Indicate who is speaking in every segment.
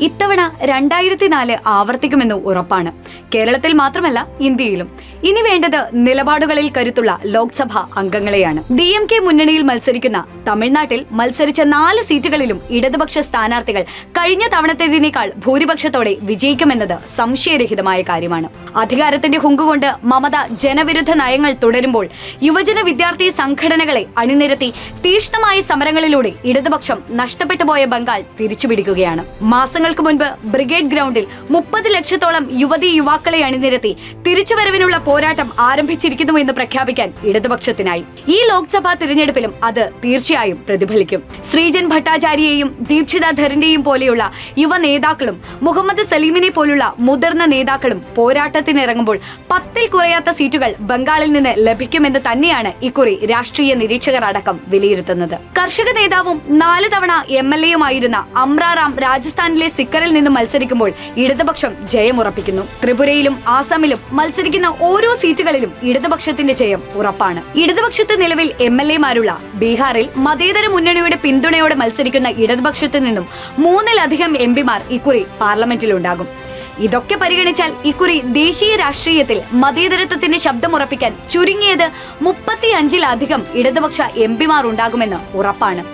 Speaker 1: ഇത്തവണ രണ്ടായിരത്തി നാല് ആവർത്തിക്കുമെന്ന് ഉറപ്പാണ്. കേരളത്തിൽ മാത്രമല്ല ഇന്ത്യയിലും. ഇനി വേണ്ടത് നിലപാടുകളിൽ കരുത്തുള്ള ലോക്സഭാ അംഗങ്ങളെയാണ്. ഡി എം കെ മുന്നണിയിൽ മത്സരിക്കുന്ന തമിഴ്നാട്ടിൽ മത്സരിച്ച നാല് സീറ്റുകളിലും ഇടതുപക്ഷ സ്ഥാനാർത്ഥികൾ കഴിഞ്ഞ തവണത്തേതിനേക്കാൾ ഭൂരിപക്ഷത്തോടെ വിജയിക്കുമെന്നത് സംശയരഹിതമായ കാര്യമാണ്. അധികാരത്തിന്റെ ഹുങ്കുകൊണ്ട് മമത ജനവിരുദ്ധ നയങ്ങൾ തുടരുമ്പോൾ യുവജന വിദ്യാർത്ഥി സംഘടനകളെ അണിനിരത്തി തീക്ഷ്ണമായ സമരങ്ങളിലൂടെ ഇടതുപക്ഷം നഷ്ടപ്പെട്ടു പോയ ബംഗാൾ തിരിച്ചുപിടിക്കുകയാണ്. മാസങ്ങൾക്ക് മുൻപ് ബ്രിഗേഡ് ഗ്രൗണ്ടിൽ മുപ്പത് ലക്ഷത്തോളം യുവതി യുവാക്കളെ അണിനിരത്തി തിരിച്ചുവരവിനുള്ള പോരാട്ടം ആരംഭിച്ചിരിക്കുന്നു എന്ന് പ്രഖ്യാപിക്കാൻ ഇടതുപക്ഷത്തിനായി. ഈ ലോക്സഭാ തിരഞ്ഞെടുപ്പിലും അത് തീർച്ചയായും പ്രതിഫലിക്കും. ശ്രീജൻ ഭട്ടാചാര്യയെയും ദീക്ഷിത ധരന്റെയും പോലെയുള്ള യുവ നേതാക്കളും മുഹമ്മദ് സലീമിനെ പോലുള്ള മുതിർന്ന നേതാക്കളും പോരാട്ടത്തിനിറങ്ങുമ്പോൾ പത്തിൽ കുറയാത്ത സീറ്റുകൾ ബംഗാളിൽ നിന്ന് ലഭിക്കുമെന്ന് തന്നെയാണ് ഇക്കുറി രാഷ്ട്രീയ നിരീക്ഷകർ അടക്കം വിലയിരുത്തുന്നത്. കർഷക നേതാവും നാല് തവണ എം എൽ എയുമായിരുന്ന അമ്രാറാം രാജസ്ഥാനിലെ സിക്കറിൽ നിന്നും മത്സരിക്കുമ്പോൾ ഇടതുപക്ഷം ജയമുറപ്പിക്കുന്നു ത്രിപുരയിലും ആസാമിലും മത്സരിക്കുന്ന ഓരോ സീറ്റുകളിലും ഇടതുപക്ഷത്തിന്റെ ജയം ഉറപ്പാണ്. ഇടതുപക്ഷത്ത് നിലവിൽ എം എൽ എമാരുള്ള ബീഹാറിൽ മതേതര മുന്നണിയുടെ പിന്തുണയോടെ മത്സരിക്കുന്ന ഇടതുപക്ഷത്തു നിന്നും മൂന്നിലധികം എം പിമാർ ഇക്കുറി പാർലമെന്റിലുണ്ടാകും. ഇതൊക്കെ പരിഗണിച്ചാൽ ഇക്കുറി ദേശീയ രാഷ്ട്രീയത്തിൽ മതേതരത്വത്തിന്റെ ശബ്ദമുറപ്പിക്കാൻ ചുരുങ്ങിയത് മുപ്പത്തിയഞ്ചിലധികം ഇടതുപക്ഷ എം പിമാർ ഉണ്ടാകുമെന്ന് ഉറപ്പാണ്.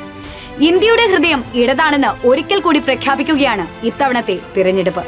Speaker 1: ഇന്ത്യയുടെ ഹൃദയം ഇടതാണെന്ന് ഒരിക്കൽ കൂടി പ്രഖ്യാപിക്കുകയാണ് ഇത്തവണത്തെ തിരഞ്ഞെടുപ്പ്.